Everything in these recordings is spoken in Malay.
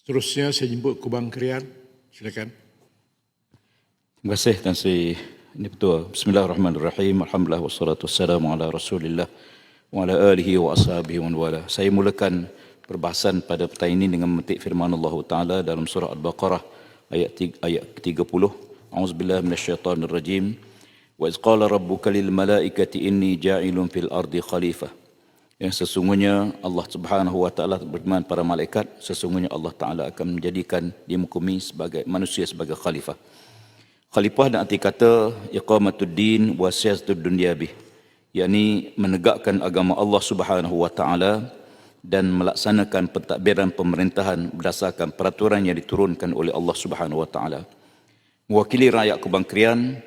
Seterusnya saya jemput Kubang Krian. Silakan. Terima kasih Tan Sri ini betul. Bismillahirrahmanirrahim. Alhamdulillah wassalatu wassalamu ala Rasulillah wa ala alihi wa ashabihi wa wala. Saya mulakan perbahasan pada petang ini dengan memetik firman Allah Taala dalam surah Al-Baqarah ayat 3, ayat 30. A'udzubillahi minasyaitonir rajim. Wa iz qala rabbuka lil malaikati inni ja'ilun fil ardi khalifah. Yang sesungguhnya Allah Subhanahu wa taala berfirman para malaikat sesungguhnya Allah taala akan menjadikan di muka bumi sebagai manusia sebagai khalifah. Khalifah dan arti kata iqamatuddin wa siyasatud dunya bih yakni menegakkan agama Allah Subhanahu wa taala dan melaksanakan pentadbiran pemerintahan berdasarkan peraturan yang diturunkan oleh Allah Subhanahu wa taala. Mewakili rakyat Kubang Krian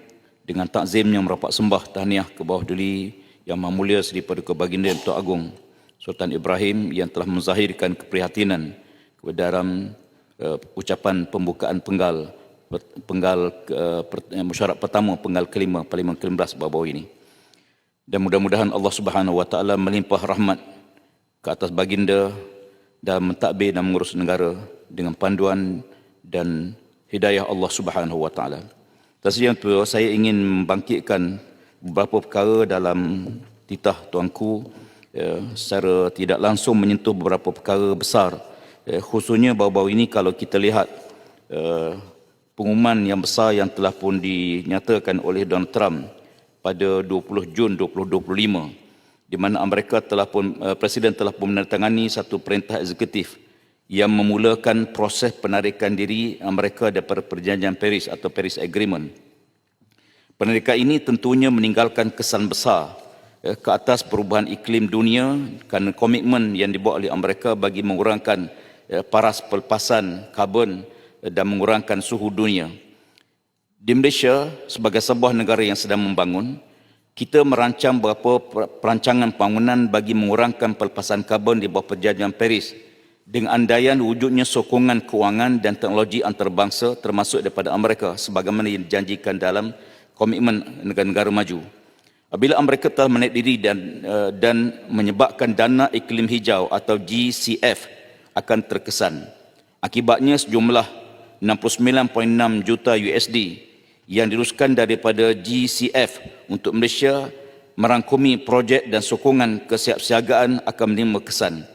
dengan takzim yang merapat sembah tahniah ke bawah duli yang Maha Mulia Seri Paduka Baginda Yang Agung Sultan Ibrahim yang telah menzahirkan keprihatinan dalam uh, ucapan pembukaan penggal penggal uh, per, uh, mesyuarat pertama penggal kelima Parlimen ke-15 baru ini. Dan mudah-mudahan Allah Subhanahu Wa Taala melimpah rahmat ke atas baginda dalam mentadbir dan mengurus negara dengan panduan dan hidayah Allah Subhanahu Wa Taala. Itu saya ingin membangkitkan beberapa perkara dalam titah tuanku ya, secara tidak langsung menyentuh beberapa perkara besar. Ya, khususnya baru-baru ini kalau kita lihat ya, pengumuman yang besar yang telah pun dinyatakan oleh Donald Trump pada 20 Jun 2025 di mana Amerika telah pun uh, presiden telah pun menandatangani satu perintah eksekutif yang memulakan proses penarikan diri Amerika daripada perjanjian Paris atau Paris Agreement Pendidikan ini tentunya meninggalkan kesan besar eh, ke atas perubahan iklim dunia kerana komitmen yang dibuat oleh Amerika bagi mengurangkan eh, paras pelepasan karbon eh, dan mengurangkan suhu dunia. Di Malaysia, sebagai sebuah negara yang sedang membangun, kita merancang beberapa perancangan pembangunan bagi mengurangkan pelepasan karbon di bawah perjanjian Paris dengan andaian wujudnya sokongan kewangan dan teknologi antarabangsa termasuk daripada Amerika sebagaimana yang dijanjikan dalam komitmen negara-negara maju. Apabila Amerika telah menaik diri dan uh, dan menyebabkan dana iklim hijau atau GCF akan terkesan. Akibatnya sejumlah 69.6 juta USD yang diruskan daripada GCF untuk Malaysia merangkumi projek dan sokongan kesiapsiagaan akan menerima kesan.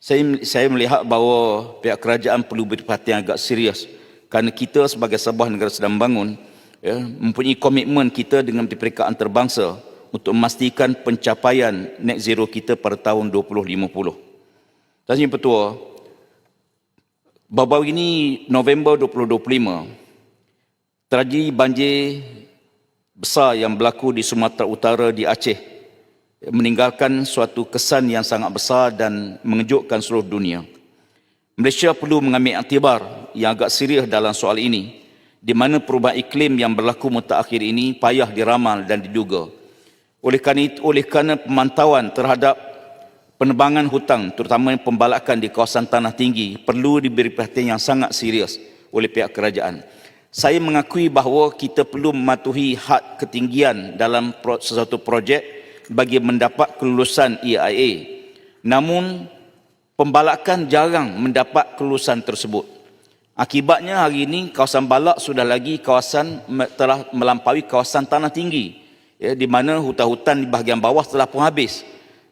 Saya, saya melihat bahawa pihak kerajaan perlu berperhatian agak serius kerana kita sebagai sebuah negara sedang membangun ya, mempunyai komitmen kita dengan mereka antarabangsa untuk memastikan pencapaian net zero kita pada tahun 2050. Tanya Petua, baru ini November 2025, terjadi banjir besar yang berlaku di Sumatera Utara di Aceh meninggalkan suatu kesan yang sangat besar dan mengejutkan seluruh dunia. Malaysia perlu mengambil aktibar yang agak serius dalam soal ini di mana perubahan iklim yang berlaku mutakhir ini payah diramal dan diduga. Oleh kerana itu, oleh kerana pemantauan terhadap penebangan hutang terutama pembalakan di kawasan tanah tinggi perlu diberi perhatian yang sangat serius oleh pihak kerajaan. Saya mengakui bahawa kita perlu mematuhi had ketinggian dalam sesuatu projek bagi mendapat kelulusan EIA. Namun pembalakan jarang mendapat kelulusan tersebut. Akibatnya hari ini kawasan Balak sudah lagi kawasan telah melampaui kawasan tanah tinggi ya, di mana hutan-hutan di bahagian bawah telah pun habis.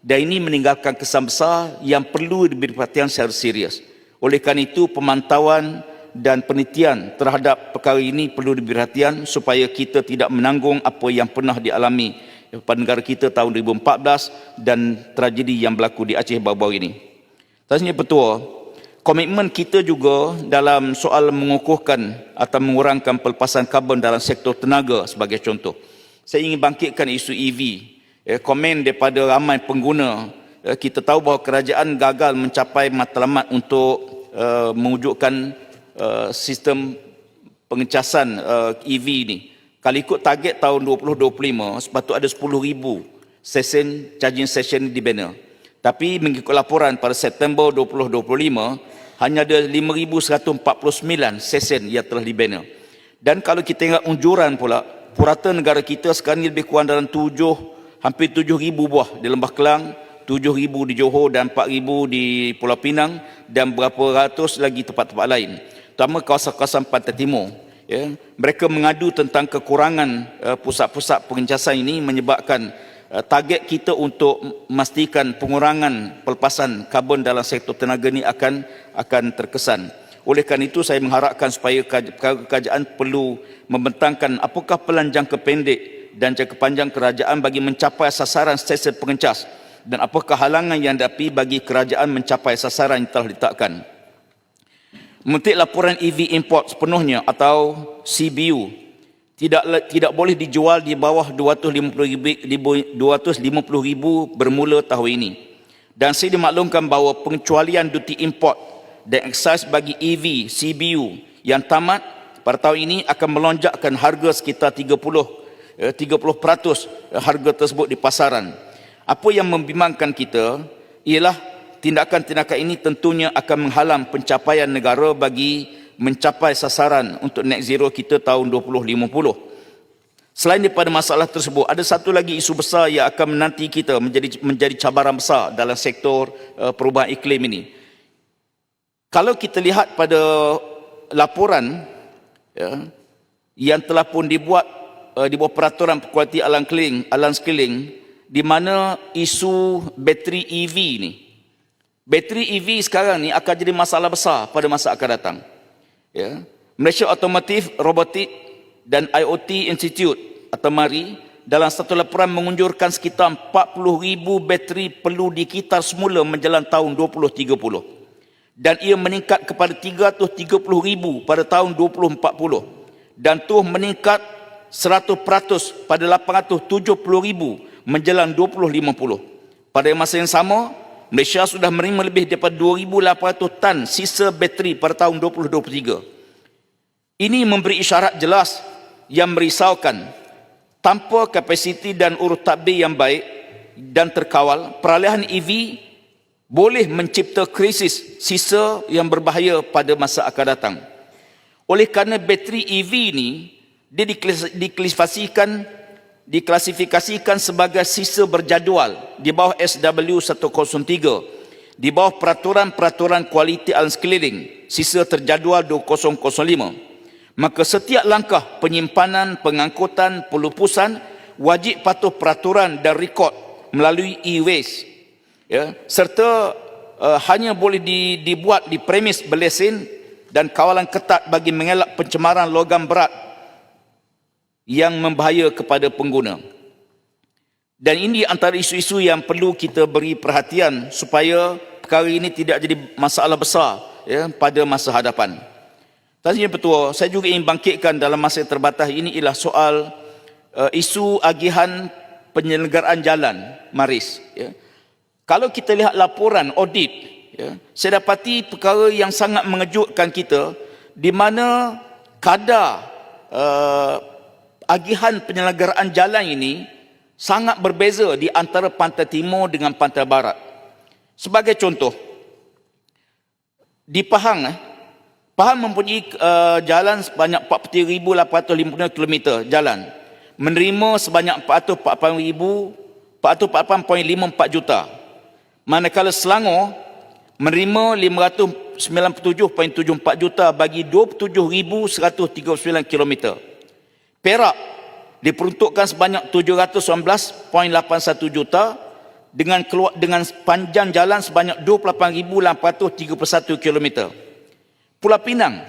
Dan ini meninggalkan kesan besar yang perlu diberi perhatian secara serius. Oleh kerana itu pemantauan dan penelitian terhadap perkara ini perlu diberi perhatian supaya kita tidak menanggung apa yang pernah dialami pada negara kita tahun 2014 dan tragedi yang berlaku di Aceh baru-baru ini. Tanya Petua, komitmen kita juga dalam soal mengukuhkan atau mengurangkan pelepasan karbon dalam sektor tenaga sebagai contoh. Saya ingin bangkitkan isu EV. Eh, komen daripada ramai pengguna, eh, kita tahu bahawa kerajaan gagal mencapai matlamat untuk uh, mewujudkan uh, sistem pengecasan EV ini. Kalau ikut target tahun 2025, sepatutnya ada 10,000 session charging session di Banner. Tapi mengikut laporan pada September 2025, hanya ada 5,149 sesen yang telah dibina. Dan kalau kita tengok unjuran pula, purata negara kita sekarang ini lebih kurang dalam tujuh, hampir tujuh ribu buah di Lembah Kelang, 7,000 di Johor dan 4,000 di Pulau Pinang dan berapa ratus lagi tempat-tempat lain. Terutama kawasan-kawasan pantai timur. Ya. Mereka mengadu tentang kekurangan uh, pusat-pusat pengencasan ini menyebabkan target kita untuk memastikan pengurangan pelepasan karbon dalam sektor tenaga ini akan akan terkesan. Oleh kerana itu saya mengharapkan supaya kerajaan perlu membentangkan apakah pelan jangka pendek dan jangka panjang kerajaan bagi mencapai sasaran stesen pengencas dan apakah halangan yang dihadapi bagi kerajaan mencapai sasaran yang telah ditetapkan. Memetik laporan EV import sepenuhnya atau CBU tidak tidak boleh dijual di bawah 250,000 250,000 bermula tahun ini. Dan saya dimaklumkan bahawa pengecualian duty import dan excise bagi EV CBU yang tamat pada tahun ini akan melonjakkan harga sekitar 30 30% harga tersebut di pasaran. Apa yang membimbangkan kita ialah tindakan-tindakan ini tentunya akan menghalang pencapaian negara bagi mencapai sasaran untuk net zero kita tahun 2050. Selain daripada masalah tersebut, ada satu lagi isu besar yang akan menanti kita menjadi menjadi cabaran besar dalam sektor uh, perubahan iklim ini. Kalau kita lihat pada laporan ya, yang telah pun dibuat uh, di bawah peraturan kualiti alam sekeliling, alam sekeliling di mana isu bateri EV ni. Bateri EV sekarang ni akan jadi masalah besar pada masa akan datang. Ya. Malaysia Automotive Robotic dan IoT Institute atau MARI dalam satu laporan mengunjurkan sekitar 40,000 bateri perlu dikitar semula menjelang tahun 2030 dan ia meningkat kepada 330 ribu pada tahun 2040 dan terus meningkat 100% pada 870 ribu menjelang 2050. Pada masa yang sama, Malaysia sudah menerima lebih daripada 2,800 tan sisa bateri pada tahun 2023. Ini memberi isyarat jelas yang merisaukan tanpa kapasiti dan urut tabir yang baik dan terkawal, peralihan EV boleh mencipta krisis sisa yang berbahaya pada masa akan datang. Oleh kerana bateri EV ini dia diklasifikasikan diklasifikasikan sebagai sisa berjadual di bawah SW103 di bawah peraturan-peraturan kualiti alam sekeliling sisa terjadual 2005 maka setiap langkah penyimpanan pengangkutan pelupusan wajib patuh peraturan dan rekod melalui e-waste ya. Serta uh, hanya boleh di, dibuat di premis berlesen dan kawalan ketat bagi mengelak pencemaran logam berat yang membahaya kepada pengguna. Dan ini antara isu-isu yang perlu kita beri perhatian supaya perkara ini tidak jadi masalah besar ya, pada masa hadapan. Tanya Petua, saya juga ingin bangkitkan dalam masa terbatas ini ialah soal uh, isu agihan penyelenggaraan jalan Maris. Ya. Kalau kita lihat laporan audit, ya, saya dapati perkara yang sangat mengejutkan kita di mana kadar uh, agihan penyelenggaraan jalan ini sangat berbeza di antara pantai timur dengan pantai barat. Sebagai contoh, di Pahang, eh, Pahang mempunyai uh, jalan sebanyak 43,850 km jalan. Menerima sebanyak 448,454 juta manakala Selangor menerima 597.74 juta bagi 27,139 km. Perak diperuntukkan sebanyak 719.81 juta dengan keluar dengan panjang jalan sebanyak 28,831 km. Pulau Pinang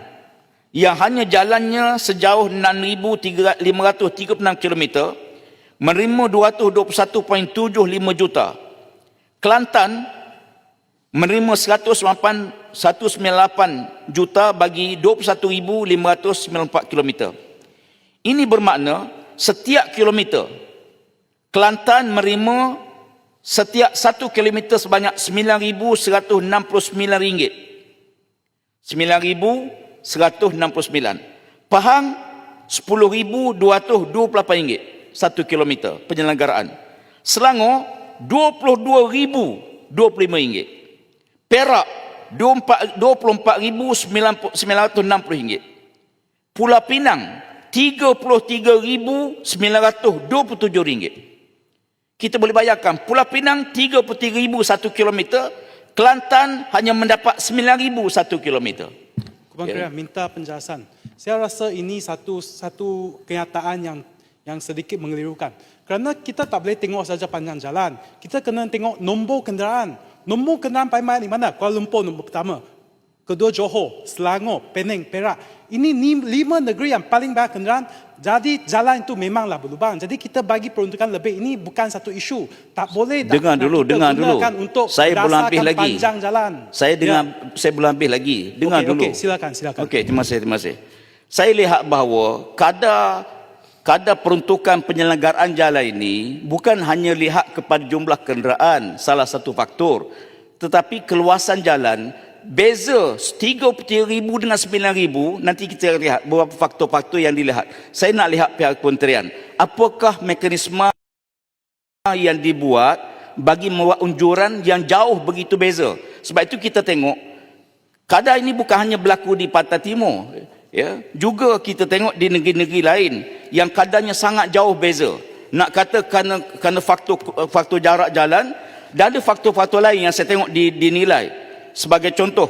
yang hanya jalannya sejauh 6,536 km menerima 221.75 juta Kelantan menerima 198 juta bagi 21,594 km. Ini bermakna setiap kilometer Kelantan menerima setiap satu kilometer sebanyak RM9,169. RM9,169. Pahang RM10,228 satu kilometer penyelenggaraan. Selangor RM22,025. Perak RM24,960. Pulau Pinang RM33,927. Kita boleh bayangkan Pulau Pinang 33,000 satu kilometer, Kelantan hanya mendapat 9,000 satu kilometer. Kubang Ya. Keria minta penjelasan. Saya rasa ini satu satu kenyataan yang yang sedikit mengelirukan. Kerana kita tak boleh tengok saja panjang jalan. Kita kena tengok nombor kenderaan. Nombor kenderaan paling banyak di mana? Kuala Lumpur nombor pertama. Kedua Johor, Selangor, Penang, Perak. Ini ni- lima negeri yang paling banyak kenderaan. Jadi jalan itu memanglah berlubang. Jadi kita bagi peruntukan lebih. Ini bukan satu isu. Tak boleh tak Dengar nak dulu, dengar dulu. Untuk Saya belum lagi. panjang jalan. Saya dengar Ya. saya belum lagi. Dengar Okey, dulu. okey, silakan, silakan. Okey, terima kasih, terima kasih. Saya lihat bahawa kadar kadar peruntukan penyelenggaraan jalan ini bukan hanya lihat kepada jumlah kenderaan salah satu faktor tetapi keluasan jalan beza 33,000 dengan 9,000 nanti kita lihat beberapa faktor-faktor yang dilihat. Saya nak lihat pihak kementerian. Apakah mekanisme yang dibuat bagi membuat unjuran yang jauh begitu beza. Sebab itu kita tengok kadar ini bukan hanya berlaku di Pantai Timur. Ya, juga kita tengok di negeri-negeri lain yang kadarnya sangat jauh beza. Nak kata kerana, kerana faktor faktor jarak jalan dan ada faktor-faktor lain yang saya tengok di, dinilai. Sebagai contoh,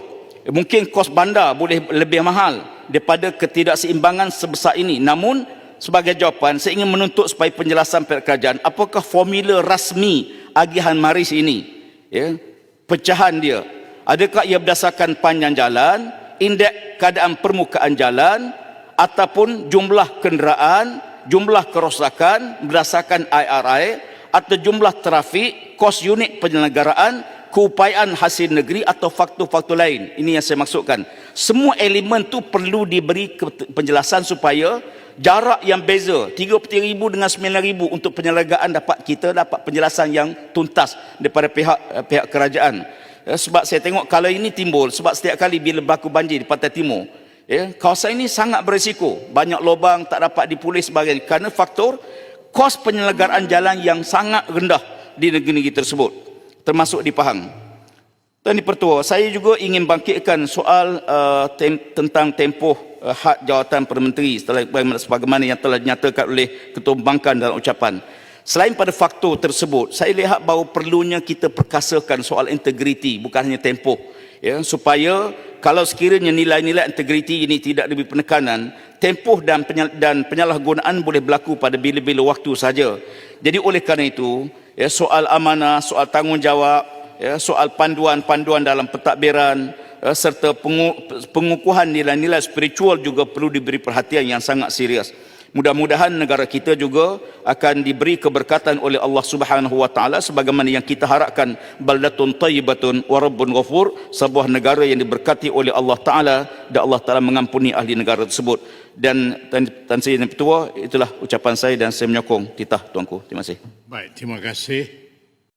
mungkin kos bandar boleh lebih mahal daripada ketidakseimbangan sebesar ini. Namun sebagai jawapan saya ingin menuntut supaya penjelasan pihak kerajaan apakah formula rasmi agihan maris ini ya pecahan dia adakah ia berdasarkan panjang jalan indeks keadaan permukaan jalan ataupun jumlah kenderaan jumlah kerosakan berdasarkan IRI atau jumlah trafik kos unit penyelenggaraan keupayaan hasil negeri atau faktor-faktor lain. Ini yang saya maksudkan. Semua elemen tu perlu diberi penjelasan supaya jarak yang beza 33,000 dengan 9,000 untuk penyelenggaraan dapat kita dapat penjelasan yang tuntas daripada pihak eh, pihak kerajaan. Ya, sebab saya tengok kalau ini timbul sebab setiap kali bila berlaku banjir di Pantai Timur ya kawasan ini sangat berisiko. Banyak lubang tak dapat dipulih sebagainya kerana faktor kos penyelenggaraan jalan yang sangat rendah di negeri-negeri tersebut termasuk di Pahang Tuan Dipertua, saya juga ingin bangkitkan soal uh, tem, tentang tempoh uh, had jawatan Perdana Menteri setelah sebagaimana yang telah dinyatakan oleh Ketua Pembangkang dalam ucapan. Selain pada faktor tersebut, saya lihat bahawa perlunya kita perkasakan soal integriti bukan hanya tempoh. Ya, supaya kalau sekiranya nilai-nilai integriti ini tidak diberi penekanan, tempoh dan, penyal- dan penyalahgunaan boleh berlaku pada bila-bila waktu saja. Jadi oleh kerana itu, ya, soal amanah, soal tanggungjawab, ya, soal panduan-panduan dalam pentadbiran ya, serta pengu, pengukuhan nilai-nilai spiritual juga perlu diberi perhatian yang sangat serius. Mudah-mudahan negara kita juga akan diberi keberkatan oleh Allah Subhanahu wa taala sebagaimana yang kita harapkan baldatun tayyibatun wa rabbun ghafur sebuah negara yang diberkati oleh Allah taala dan Allah taala mengampuni ahli negara tersebut. Dan Tan Sri Yang Ketua itulah ucapan saya dan saya menyokong titah tuanku. Terima kasih. Baik, terima kasih.